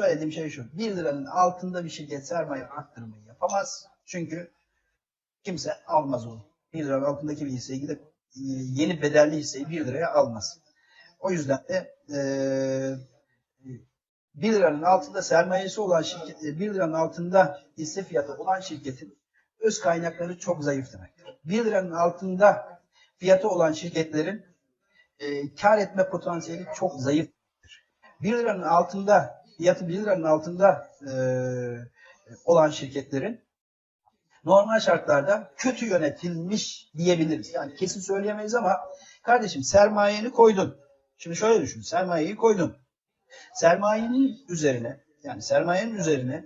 söylediğim şey şu. 1 liranın altında bir şirket sermaye arttırmayı yapamaz. Çünkü kimse almaz onu. 1 liranın altındaki bir hisseyi gidip e, yeni bedelli hisseyi 1 liraya almaz. O yüzden de e, 1 liranın altında sermayesi olan şirket, 1 liranın altında hisse fiyatı olan şirketin öz kaynakları çok zayıf demektir. 1 liranın altında fiyatı olan şirketlerin e, kar etme potansiyeli çok zayıftır. 1 liranın altında fiyatı 1 liranın altında e, olan şirketlerin normal şartlarda kötü yönetilmiş diyebiliriz. Yani kesin söyleyemeyiz ama kardeşim sermayeni koydun. Şimdi şöyle düşün. Sermayeyi koydun. Sermayenin üzerine yani sermayenin üzerine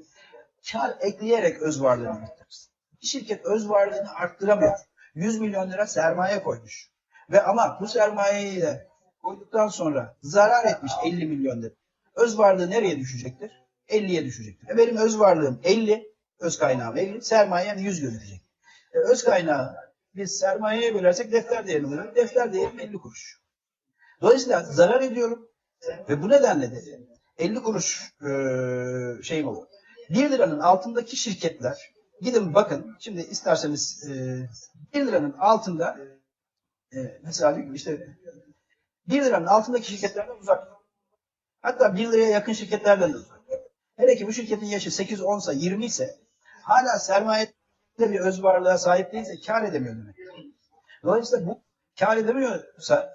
kar ekleyerek öz varlığını arttırırsın. Bir şirket öz varlığını arttıramıyor. 100 milyon lira sermaye koymuş. Ve ama bu sermayeyi de koyduktan sonra zarar etmiş 50 milyon lira. Öz varlığı nereye düşecektir? 50'ye düşecektir. E benim öz varlığım 50, öz kaynağım 50, sermayem 100 gözükecek. E öz kaynağı biz sermayeye bölersek defter değerini buluruz. Defter değerim 50 kuruş. Dolayısıyla zarar ediyorum. Ve bu nedenle de 50 kuruş e, şeyim olur. 1 liranın altındaki şirketler gidin bakın şimdi isterseniz e, 1 liranın altında e, mesela işte 1 liranın altındaki şirketlerden uzak. Hatta 1 liraya yakın şirketlerden de uzak. Hele ki bu şirketin yaşı 8-10 ise 20 ise hala sermayede bir öz varlığa sahip değilse kar edemiyor demek. Dolayısıyla bu kar edemiyorsa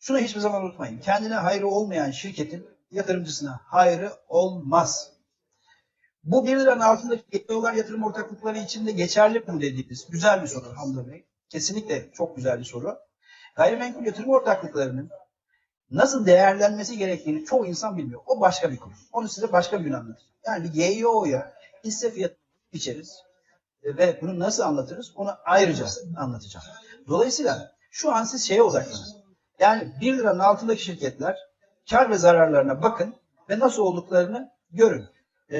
şunu hiçbir zaman unutmayın. Kendine hayrı olmayan şirketin yatırımcısına hayrı olmaz. Bu 1 liranın altındaki getiriyorlar yatırım ortaklıkları içinde geçerli mi dediğimiz güzel bir soru Hamza Bey. Kesinlikle çok güzel bir soru. Gayrimenkul yatırım ortaklıklarının nasıl değerlenmesi gerektiğini çoğu insan bilmiyor. O başka bir konu. Onu size başka bir gün anlatacağım. Yani bir GEO'ya hisse fiyatı biçeriz e, ve bunu nasıl anlatırız onu ayrıca anlatacağım. Dolayısıyla şu an siz şeye odaklanın. Yani 1 liranın altındaki şirketler kar ve zararlarına bakın ve nasıl olduklarını görün.